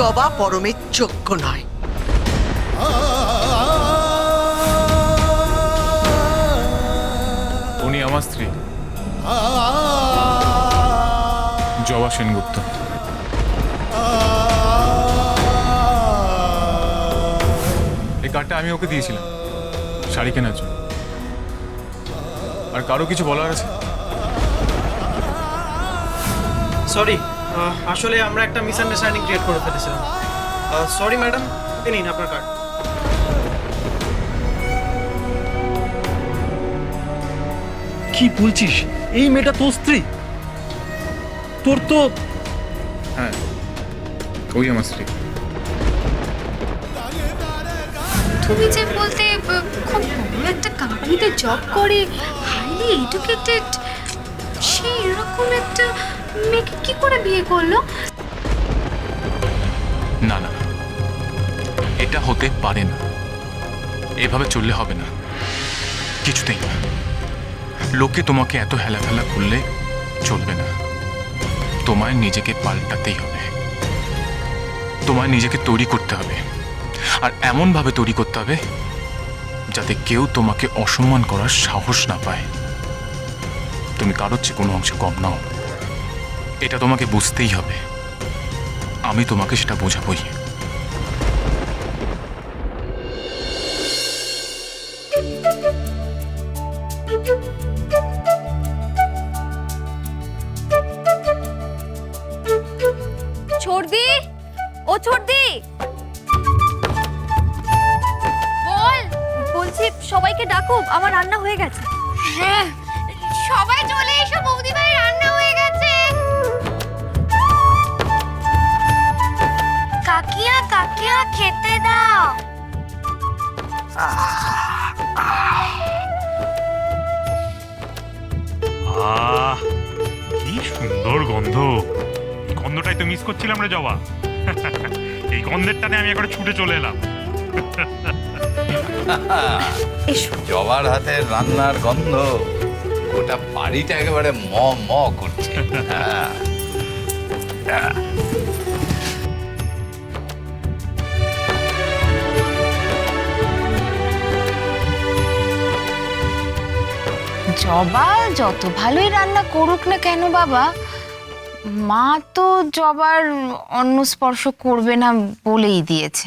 জবা পরমের যোগ্য নয়। উনি আমার স্ত্রী। জবা সেনগুপ্ত। এই কার্ডটা আমি ওকে দিয়েছিলাম শাড়ি কেনার জন্য। আর কারও কিছু বলার আছে? সরি আসলে আমরা একটা মিসআন্ডারস্ট্যান্ডিং ক্রিয়েট করে ফেলেছিলাম। সরি ম্যাডাম নিন আপনার কার্ড কি বলছিস? এই মেয়েটা তোর স্ত্রী? তোর তো হ্যাঁ ওই আমার স্ত্রী। তুমি যে বলতে খুব বড় একটা কোম্পানিতে জব করে হাইলি এডুকেটেড এরকম একটা মেয়েকে কি করে বিয়ে করল? না না। এটা হতে পারে না। এভাবে চললে হবে না। কিছুতেই না। লোকে তোমাকে এত হেলাফেলা করলে চলবে না। তোমায় নিজেকে পাল্টাতেই হবে। তোমায় নিজেকে তৈরি করতে হবে। আর এমনভাবে তৈরি করতে হবে যাতে কেউ তোমাকে অসম্মান করার সাহস না পায়। তুমি কারোর চেয়ে কোনো অংশে কম নাও। এটা তোমাকে বুঝতেই হবে। আমি তোমাকে সেটা বোঝাবই। ছোড়দি! ও ছোড়দি! বল বলছি সবাইকে ডাকুক আমার রান্না হয়ে গেছে। হ্যাঁ সবাই চলে এসো বৌদি ভাই রান্না হয়ে গেছে। কাকিয়া কাকিয়া খেতে দাও। আহ কি সুন্দর গন্ধ। এই গন্ধটাই তো মিস করছিলাম রে জবা। এই গন্ধের টানে আমি একবার ছুটে চলে এলাম। জবার হাতের রান্নার গন্ধ। গোটা বাড়িটা একেবারে ম ম করছে। হ্যাঁ। জবা যত ভালোই রান্না করুক না কেন বাবা, মা তো জবার অন্ন স্পর্শ করবে না বলেই দিয়েছে।